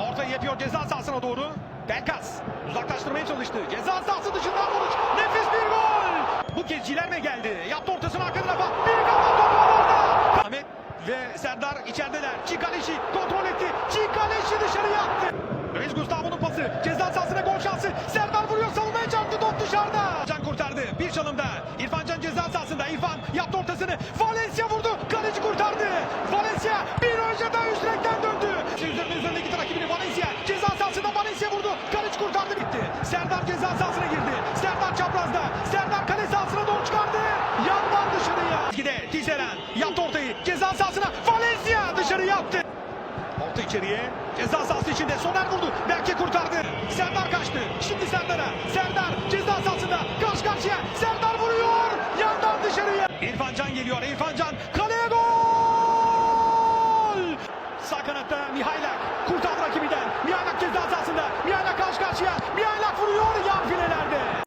Ortayı yapıyor ceza sahasına doğru. Pelkas uzaklaştırmaya çalıştı. Ceza sahası dışından vuruş. Nefis bir gol. Bu kez Cilerme geldi. Yaptı ortasını arka tarafa. Bir kafa topu orada. Ahmet ve Serdar içerideler. Çikaleşi kontrol etti. Çikaleşi dışarıya attı. Luis Gustavo'nun pası. Ceza sahasına gol şansı. Serdar vuruyor savunmaya çarptı. Top dışarıda. Can kurtardı. Bir çalımda. İrfan Can ceza sahasında. İrfan yaptı ortasını. Valencia vurdu. Dışarıya. Gide Tizeren yaptı ortayı. Ceza sahasına Valencia dışarıya attı. Orta içeriye. Ceza sahası içinde. Soner vurdu. Berke kurtardı. Serdar kaçtı. Şimdi Serdar'a. Serdar ceza sahasında. Karşı karşıya. Serdar vuruyor. Yandan dışarıya. İrfan Can geliyor. İrfan Can. Kaleye gol. Sağ kanatta Mihailak.